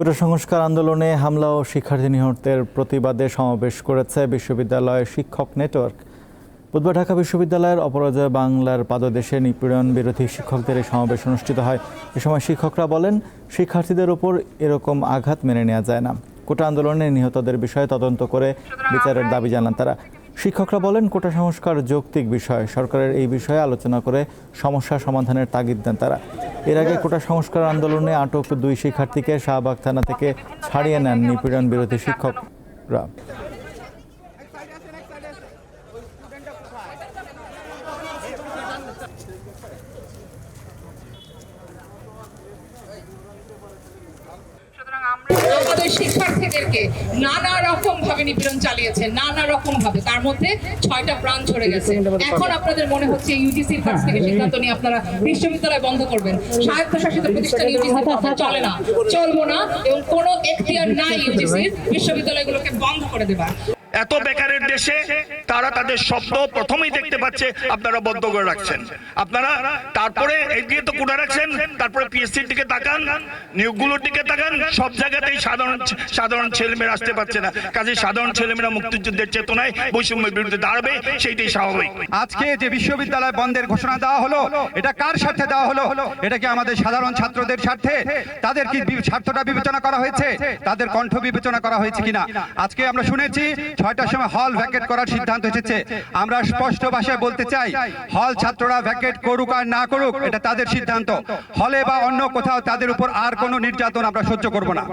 কোটা সংস্কার আন্দোলনে হামলা ও শিক্ষার্থী নিহতের প্রতিবাদে সমাবেশ করেছে বিশ্ববিদ্যালয় শিক্ষক নেটওয়ার্ক। বুধবার ঢাকা বিশ্ববিদ্যালয়ের অপরাজয় বাংলার পাদদেশে নিপীড়ন বিরোধী শিক্ষকদের এই সমাবেশ অনুষ্ঠিত হয়। এ সময় শিক্ষকরা বলেন শিক্ষার্থীদের ওপর এরকম আঘাত মেনে নেওয়া যায় না। কোটা আন্দোলনে নিহতদের বিষয়ে তদন্ত করে বিচারের দাবি জানান তারা। শিক্ষকরা বলেন কোটা সংস্কার যৌক্তিক বিষয়। সরকারের এই বিষয়ে আলোচনা করে সমস্যা সমাধানের তাগিদ দেন তারা। এর আগে কোটা সংস্কার আন্দোলনে আটক দুই শিক্ষার্থীকে শাহবাগ থানা থেকে ছাড়িয়ে নেন নিপীড়ন বিরোধী শিক্ষকরা। শিক্ষার্থীদেরকে নানা ভাবে নিপীড়ন চালিয়েছে নানা রকম ভাবে। তার মধ্যে ছয়টা প্রাণ ঝরে গেছে। এখন আপনাদের মনে হচ্ছে ইউজিসির কাছ থেকে সিদ্ধান্ত নিয়ে আপনারা বিশ্ববিদ্যালয় বন্ধ করবেন। স্বায়ত্তশাসিত প্রতিষ্ঠান ইউজিসির কথা চলে না। চলবো না এবং কোনো এখতিয়ার নাই ইউজিসির বিশ্ববিদ্যালয়গুলোকে বন্ধ করে দেবার এত বেকারের দেশে তারা তাদের শব্দ প্রথমেই দেখতে পাচ্ছে, আপনারা বন্ধ করে রাখছেন। আপনারা তারপরে এগিয়ে তো কুড়া রাখছেন, তারপরে পিএসসির দিকে তাকান নিয়োগগুলোর দিকে তাকান, সব জায়গাতেই সাধারণ সাধারণ ছেলেমেয়েরা আসতে পারছে না। কাজে সাধারণ ছেলেমেয়েরা মুক্তিযুদ্ধের চেতনায় বৈষম্যের বিরুদ্ধে দাঁড়াবে, সেইটাই স্বাভাবিক। আজকে যে বিশ্ববিদ্যালয় বন্ধের ঘোষণা দেওয়া হলো, এটা কার স্বার্থে দেওয়া হলো? এটা কি আমাদের সাধারণ ছাত্রদের স্বার্থে? তাদের কি স্বার্থটা বিবেচনা করা হয়েছে? তাদের কণ্ঠ বিবেচনা করা হয়েছে কিনা? আজকে আমরা শুনেছি ছয়টার সময় হল ভ্যাকেট করার সিদ্ধান্ত এসেছে। আমরা স্পষ্ট ভাষায় বলতে চাই, হল ছাত্ররা ভ্যাকেট করুক আর না করুক, এটা তাদের সিদ্ধান্ত। হলে বা অন্য কোথাও তাদের উপর আর কোনো নির্যাতন আমরা সহ্য করব না।